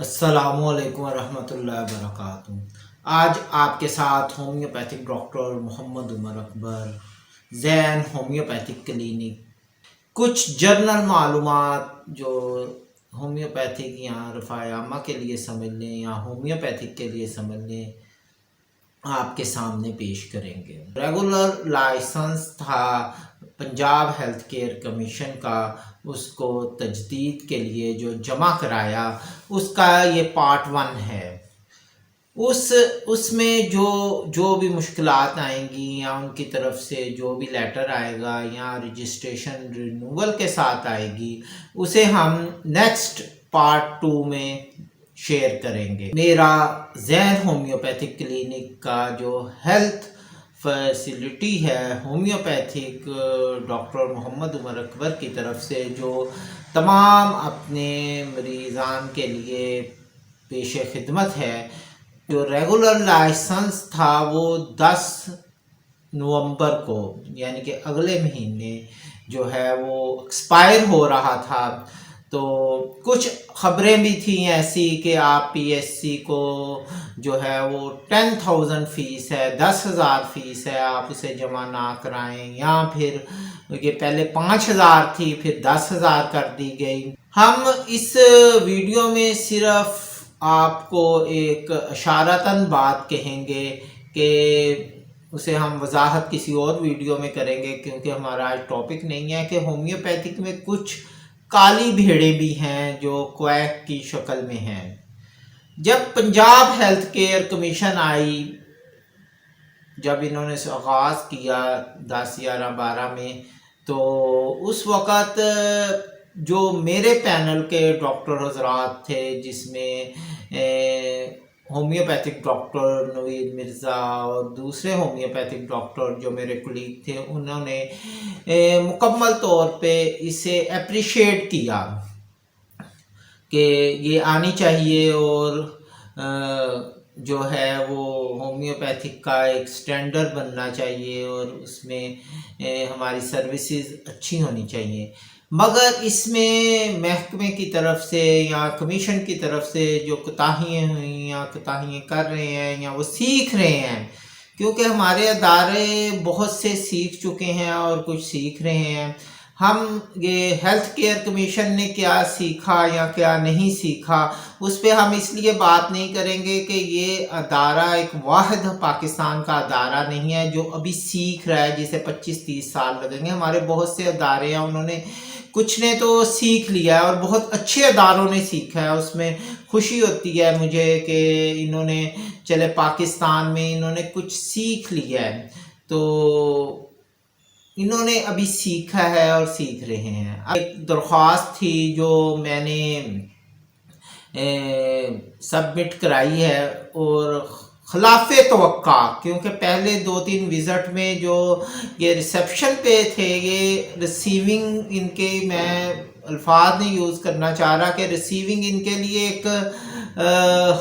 असलकम वरहमतुल्लाहि वबरकातुहू। आज आपके साथ homeopathic doctor Mohammad Umar Akbar, Jain homeopathic clinic. कुछ जर्नल मालूम जो होम्योपैथिक या रफ़ायामा के लिए समझ लें या होम्योपैथिक के लिए समझ लें आपके सामने पेश करेंगे। रेगुलर लाइसेंस था पंजाब हेल्थ केयर कमीशन का उसको तजदीद के लिए जो जमा कराया, उसका ये पार्ट वन है। उस, उसमें जो जो भी मुश्किल आएँगी या उनकी तरफ़ से जो भी लेटर आएगा या रजिस्ट्रेशन रिन्यूअल के साथ आएगी, उसे हम नेक्स्ट पार्ट टू में शेयर करेंगे। मेरा जैन होम्योपैथिक क्लिनिक का जो हेल्थ फैसिलिटी है होम्योपैथिक डॉक्टर मोहम्मद उमर अकबर की तरफ़ से, जो तमाम अपने मरीज़ान के लिए पेश खिदमत है। जो रेगुलर लाइसेंस था, वो 10 नवंबर को, यानी कि अगले महीने जो है, वो एक्सपायर हो रहा था। तो कुछ ख़बरें भी थी ऐसी कि आप पीएससी को जो है वो टेन थाउज़ेंड फ़ीस है, दस हज़ार फ़ीस है, आप उसे जमा ना कराएँ, या फिर ये पहले पाँच हज़ार थी, फिर दस हज़ार कर दी गई। हम इस वीडियो में सिर्फ़ आपको एक इशारतन बात कहेंगे कि उसे हम वजाहत किसी और वीडियो में करेंगे, क्योंकि हमारा आज टॉपिक नहीं है कि होम्योपैथिक में कुछ काली भेड़ें भी हैं जो क्वैक की शक्ल में हैं। जब पंजाब हेल्थ केयर कमीशन आई, जब इन्होंने आगाज़ किया दस ग्यारह बारह में तो उस वक़्त जो मेरे पैनल के डॉक्टर हजरात थे, जिसमें होम्योपैथिक डॉक्टर नवीद मिर्ज़ा और दूसरे होम्योपैथिक डॉक्टर जो मेरे कुलीग थे, उन्होंने मुकम्मल तौर पे इसे अप्रिशिएट किया कि ये आनी चाहिए और जो है वो होम्योपैथिक का एक स्टैंडर्ड बनना चाहिए और उसमें हमारी सर्विसेज़ अच्छी होनी चाहिए। मगर इसमें महकमे की तरफ़ से या कमीशन की तरफ़ से जो कोताहियाँ हुई या कोताहियाँ कर रहे हैं या वो सीख रहे हैं, क्योंकि हमारे अदारे बहुत से सीख चुके हैं और कुछ सीख रहे हैं हम ये हेल्थ केयर कमीशन ने क्या सीखा या क्या नहीं सीखा, उस पर हम इसलिए बात नहीं करेंगे कि ये अदारा एक वाहद पाकिस्तान का अदारा नहीं है, जो अभी सीख रहा है, जिसे 25-30 साल लगेंगे। हमारे बहुत से अदारे हैं, उन्होंने कुछ ने तो सीख लिया है और बहुत अच्छे अदारों ने सीखा है। उसमें खुशी होती है मुझे कि इन्होंने, चले पाकिस्तान में इन्होंने कुछ सीख लिया है। तो इन्होंने अभी सीखा है और सीख रहे हैं। एक दरख्वास्त थी जो मैंने सबमिट कराई है और खिलाफ तो क्योंकि पहले दो तीन विज़िट में जो ये रिसेप्शन पे थे, ये रिसीविंग इनके मैं अल्फाज नहीं यूज़ करना चाह रहा कि रिसीविंग इनके लिए एक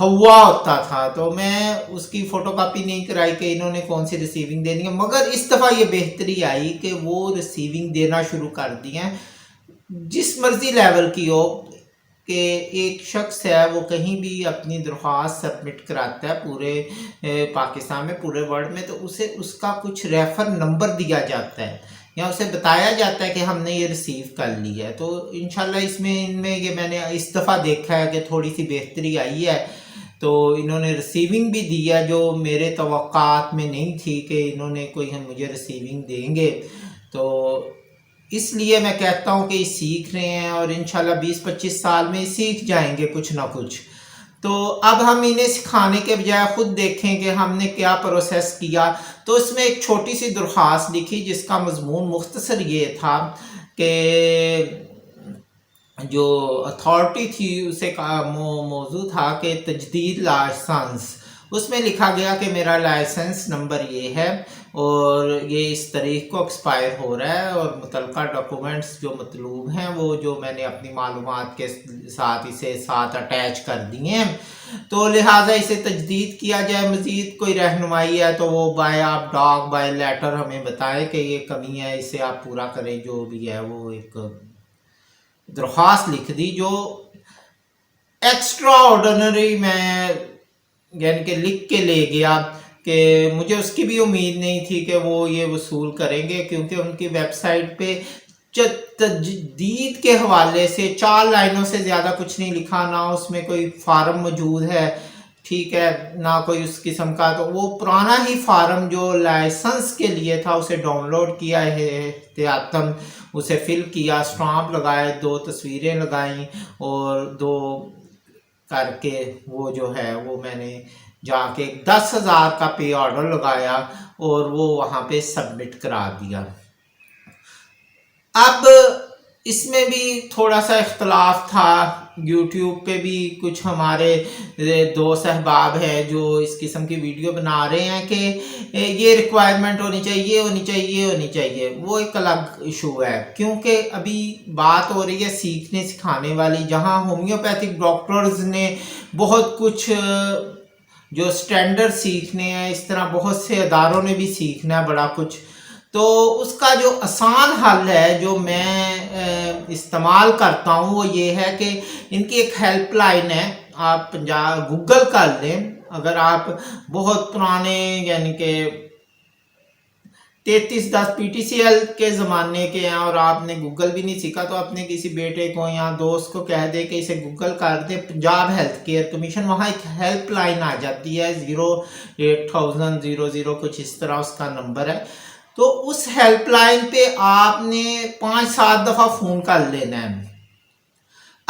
हवा होता था। तो मैं उसकी फ़ोटो कापी नहीं कराई कि इन्होंने कौन सी रिसीविंग देनी है। मगर इस दफ़ा ये बेहतरी आई कि वो रिसीविंग देना शुरू कर दी हैं। जिस मर्ज़ी लेवल की हो कि एक शख्स है, वो कहीं भी अपनी दरख्वास्त सबमिट कराता है पूरे पाकिस्तान में, पूरे वर्ल्ड में तो उसे उसका कुछ रेफर नंबर दिया जाता है। या उसे बताया जाता है कि हमने ये रिसीव कर लिया है। तो इन इसमें, इनमें ये मैंने इस दफ़ा देखा है कि थोड़ी सी बेहतरी आई है। तो इन्होंने रिसीविंग भी दिया जो मेरे तो में नहीं थी कि इन्होंने कोई हम मुझे रिसीविंग देंगे। तो इसलिए मैं कहता हूँ कि सीख रहे हैं और इन 20-25 साल में सीख जाएँगे कुछ ना कुछ। तो अब हम इन्हें सिखाने के बजाय खुद देखें कि हमने क्या प्रोसेस किया। तो इसमें एक छोटी सी दरख्वास्त लिखी जिसका मजमून मुख्तसर ये था कि जो अथॉरिटी थी, उसे का मौजू था कि तजदीद लाइसेंस। उसमें लिखा गया कि मेरा लाइसेंस नंबर ये है। और ये इस तारीख को एक्सपायर हो रहा है और मुतल डॉक्यूमेंट्स जो मतलूब हैं, वो जो मैंने अपनी मालूम के साथ इसे साथ अटैच कर दिए हैं। तो लिहाजा इसे तजदीद किया जाए। मज़ीद कोई रहनुमाई है तो वो बाय आप डॉग बाय लेटर हमें बताएँ कि ये कमी है, इसे आप पूरा करें। जो भी है वो एक दरख्वास्त लिख दी, जो एक्स्ट्रा ऑर्डनरी मैं यानी कि लिख के ले गया। कि मुझे उसकी भी उम्मीद नहीं थी कि वो ये वसूल करेंगे, क्योंकि उनकी वेबसाइट पे तजदीद के हवाले से चार लाइनों से ज़्यादा कुछ नहीं लिखा, ना उसमें कोई फार्म मौजूद है, ठीक है, ना कोई उस किस्म का। तो वो पुराना ही फार्म जो लाइसेंस के लिए था, उसे डाउनलोड किया है, एहतियातन, उसे फिल किया, स्टाम्प लगाए, दो तस्वीरें लगाई और दो करके वो जो है, वो मैंने जाके दस हज़ार का पे ऑर्डर लगाया और वो वहाँ पे सबमिट करा दिया। अब इसमें भी थोड़ा सा इख्तलाफ था। यूट्यूब पे भी कुछ हमारे दो सहबाब हैं जो इस किस्म की वीडियो बना रहे हैं कि ये रिक्वायरमेंट होनी चाहिए होनी चाहिए होनी चाहिए। वो एक अलग इशू है, क्योंकि अभी बात हो रही है सीखने, सिखाने वाली। जहाँ होम्योपैथिक डॉक्टर्स ने बहुत कुछ जो स्टैंडर्ड सीखने हैं, इस तरह बहुत से अदारों ने भी सीखना है बड़ा कुछ। तो उसका जो आसान हल है, जो मैं इस्तेमाल करता हूँ, वो ये है कि इनकी एक हेल्पलाइन है। आप पंजाब गूगल कर लें। अगर आप बहुत पुराने, यानी कि तैतीस दस पी टी सी एल के ज़माने के हैं और आपने गूगल भी नहीं सीखा तो अपने किसी बेटे को या दोस्त को कह दे कि इसे गूगल कर दे। पंजाब हेल्थ केयर कमीशन वहाँ एक हेल्पलाइन आ जाती है zero eight thousand zero zero कुछ इस तरह उसका नंबर है। तो उस हेल्पलाइन पे आपने पाँच सात दफ़ा फ़ोन कर लेना है।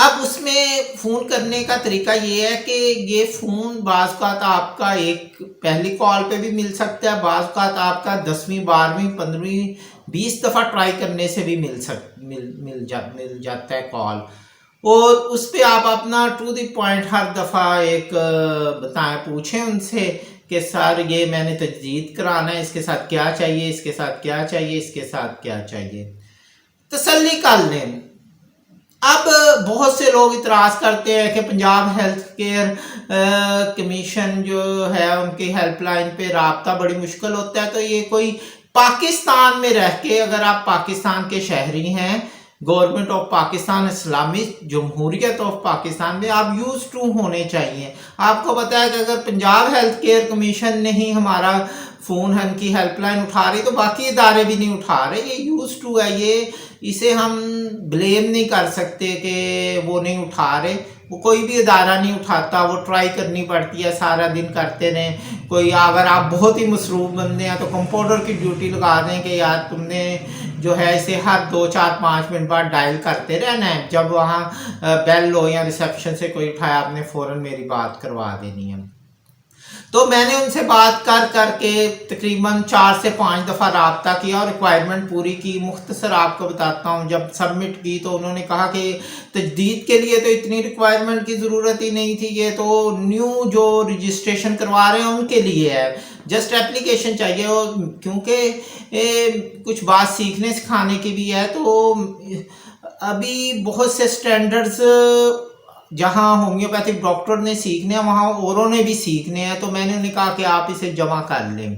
अब उसमें फ़ोन करने का तरीका ये है कि ये फ़ोन बाज़ का आपका एक, पहली कॉल पे भी मिल सकता है बाज़ का आपका दसवीं, बारहवीं, पंद्रहवीं, बीस दफ़ा ट्राई करने से भी मिल सक, मिल मिल जा, मिल जाता है कॉल और उस पर आप अपना टू द पॉइंट हर दफ़ा एक, बताएँ, पूछें उनसे कि, सर, ये मैंने तजदीद कराना है, इसके साथ क्या चाहिए, इसके साथ क्या चाहिए, इसके साथ क्या चाहिए? तसल्ली कर लें। अब बहुत से लोग इतराज़ करते हैं कि पंजाब हेल्थ केयर कमीशन जो है उनकी हेल्पलाइन पे रबता बड़ी मुश्किल होता है। तो ये कोई पाकिस्तान में रह के अगर आप पाकिस्तान के शहरी हैं गवर्नमेंट ऑफ़ पाकिस्तान इस्लामी जमहूरियत ऑफ़ पाकिस्तान में आप यूज़ टू होने चाहिए। आपको है कि अगर पंजाब हेल्थ केयर कमीशन ने ही हमारा फ़ोन है उनकी हेल्पलाइन उठा रही तो बाकी इदारे भी नहीं उठा रहे। ये यूज़ टू है, ये इसे हम ब्लेम नहीं कर सकते कि वो नहीं उठा रहे। वो कोई भी इदारा नहीं उठाता, वो ट्राई करनी पड़ती है, सारा दिन करते रहें। कोई अगर आप बहुत ही मसरूफ बंदे हैं तो कंपाउंडर की ड्यूटी लगा दें कि यार तुमने जो है इसे हर दो, चार, पाँच मिनट बाद डायल करते रहना है। जब वहाँ बेल हो या रिसेप्शन से कोई उठाया आपने, फ़ौरन मेरी बात करवा देनी है। तो मैंने उनसे बात कर करके तकरीबन चार से पाँच दफ़ा रबता किया और रिक्वायरमेंट पूरी की। मुख्तसर आपको बताता हूँ, जब सबमिट की तो उन्होंने कहा कि तजदीद के लिए तो इतनी रिक्वायरमेंट की ज़रूरत ही नहीं थी, ये तो न्यू जो रजिस्ट्रेशन करवा रहे हैं उनके लिए है। जस्ट एप्लीकेशन चाहिए और क्योंकि कुछ बात सीखने सिखाने की भी है तो अभी बहुत से स्टैंडर्ड्स जहाँ होम्योपैथिक डॉक्टर ने सीखने हैं, वहाँ औरों ने भी सीखने हैं तो मैंने उन्हें कहा कि आप इसे जमा कर लें।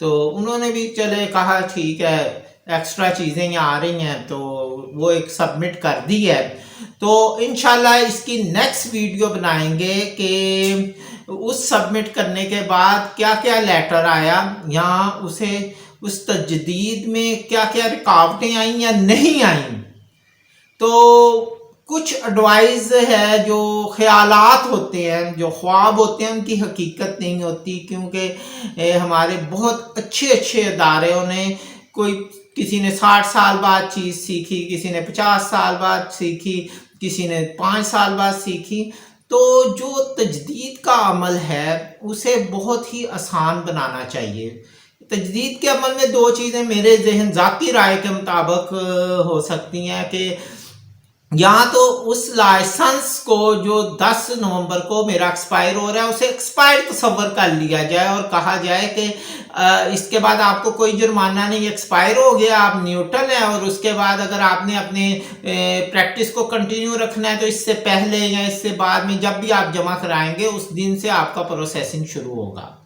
तो उन्होंने भी चले, कहा, ठीक है एक्स्ट्रा चीज़ें यहाँ आ रही हैं तो वो एक सबमिट कर दी है। तो इन इसकी नेक्स्ट वीडियो बनाएँगे कि उस सबमिट करने के बाद क्या क्या लेटर आया, या उसे उस तजदीद में क्या क्या रुकावटें आई या नहीं आई। तो कुछ एडवाइस है जो ख्यालात होते हैं, जो ख्वाब होते हैं, उनकी हकीकत नहीं होती क्योंकि हमारे बहुत अच्छे अच्छे अदारे ने कोई, किसी ने साठ साल बाद चीज़ सीखी, किसी ने पचास साल बाद सीखी, किसी ने पाँच साल बाद सीखी तो जो तजदीद का अमल है, उसे बहुत ही आसान बनाना चाहिए। तजदीद के अमल में दो चीज़ें मेरे जहन ज़ाती राय के मुताबिक, हो सकती हैं कि या तो उस लाइसेंस को जो 10 नवंबर को मेरा एक्सपायर हो रहा है, उसे एक्सपायर तस्वर कर लिया जाए और कहा जाए कि इसके बाद आपको कोई जुर्माना नहीं एक्सपायर हो गया, आप न्यूट्रल हैं और उसके बाद अगर आपने अपने प्रैक्टिस को कंटिन्यू रखना है तो इससे पहले या इससे बाद में जब भी आप जमा कराएँगे, उस दिन से आपका प्रोसेसिंग शुरू होगा।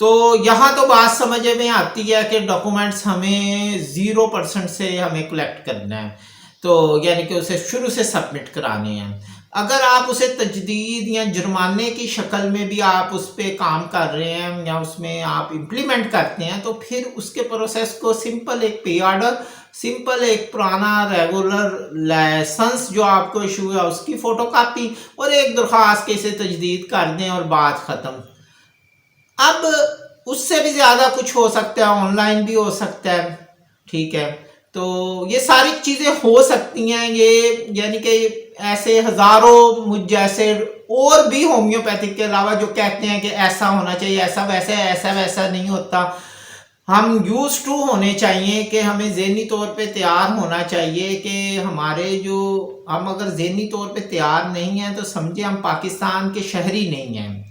तो यहाँ तो बात समझ में आती है कि डॉक्यूमेंट्स हमें ज़ीरो परसेंट से हमें कलेक्ट करना है। तो यानी कि उसे शुरू से सबमिट कराने हैं। अगर आप उसे तजदीद या जुर्माने की शक्ल में भी आप उस पर काम कर रहे हैं या उसमें आप इम्प्लीमेंट करते हैं तो फिर उसके प्रोसेस को सिंपल एक पे ऑर्डर सिंपल एक पुराना रेगुलर लाइसेंस जो आपको इशू है उसकी फ़ोटो कापी और एक दरख्वास्त के इसे तजदीद कर दें और बात ख़त्म। अब उससे भी ज़्यादा कुछ हो सकता है ऑनलाइन भी हो सकता है, ठीक है? तो ये सारी चीज़ें हो सकती हैं, ये यानी कि ऐसे हज़ारों मुझ जैसे और भी होम्योपैथिक के अलावा जो कहते हैं कि ऐसा होना चाहिए, ऐसा वैसे, ऐसा वैसा नहीं होता। हम यूज़ टू होने चाहिए कि हमें जहनी तौर पे तैयार होना चाहिए कि हमारे जो, हम अगर जहनी तौर पे तैयार नहीं हैं तो समझे हम पाकिस्तान के शहरी नहीं हैं।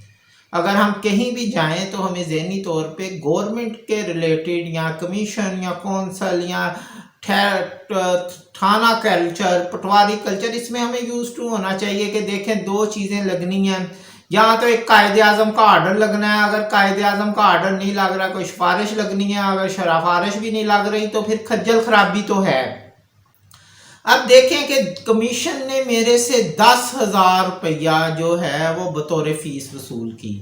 अगर हम कहीं भी जाएँ तो हमें जहनी तौर पे गवर्नमेंट के रिलेटेड या कमीशन या कौंसल या थाना कल्चर पटवारी कल्चर इसमें हमें यूज़ टू होना चाहिए कि देखें दो चीज़ें लगनी हैं। या तो एक कायदे आज़म का आर्डर लगना है, अगर कायदे आज़म का आर्डर नहीं लग रहा, कोई सिफारिश लगनी है, अगर शराफारिश भी नहीं लग रही तो फिर खज्जल खराबी तो है। अब देखें कि कमीशन ने मेरे से दस हज़ार रुपया जो है, वो बतौर फ़ीस वसूल की।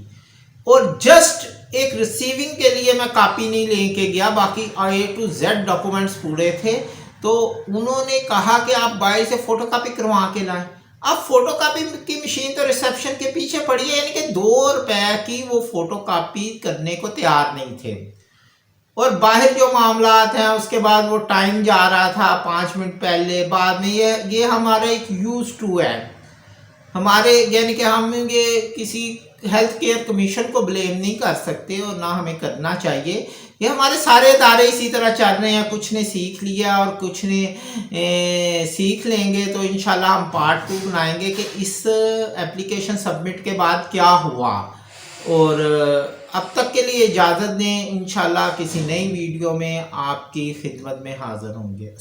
और जस्ट एक रिसीविंग के लिए मैं कापी नहीं लेके गया, बाकी आई ए टू जेड डॉक्यूमेंट्स पूरे थे। तो उन्होंने कहा कि आप बाई से फ़ोटो कापी करवा के लाएँ। अब फ़ोटो कापी की मशीन तो रिसेप्शन के पीछे पड़ी है, यानी कि दो रुपए की वो फ़ोटो कापी करने को तैयार नहीं थे। और बाहर जो मामला हैं, उसके बाद वो टाइम जा रहा था, पाँच मिनट पहले। बाद में ये ये हमारा एक यूज़ टू है। हमारे यानी कि हम ये किसी हेल्थ केयर कमीशन को ब्लेम नहीं कर सकते और ना हमें करना चाहिए। ये हमारे सारे इदारे इसी तरह चल रहे हैं कुछ ने सीख लिया और कुछ ने ए, सीख लेंगे तो इन हम पार्ट टू बनाएँगे कि इस एप्लीकेशन सबमिट के बाद क्या हुआ। और अब तक के लिए इजाज़त दें इन किसी नई वीडियो में आपकी खिदमत में हाज़िर होंगे।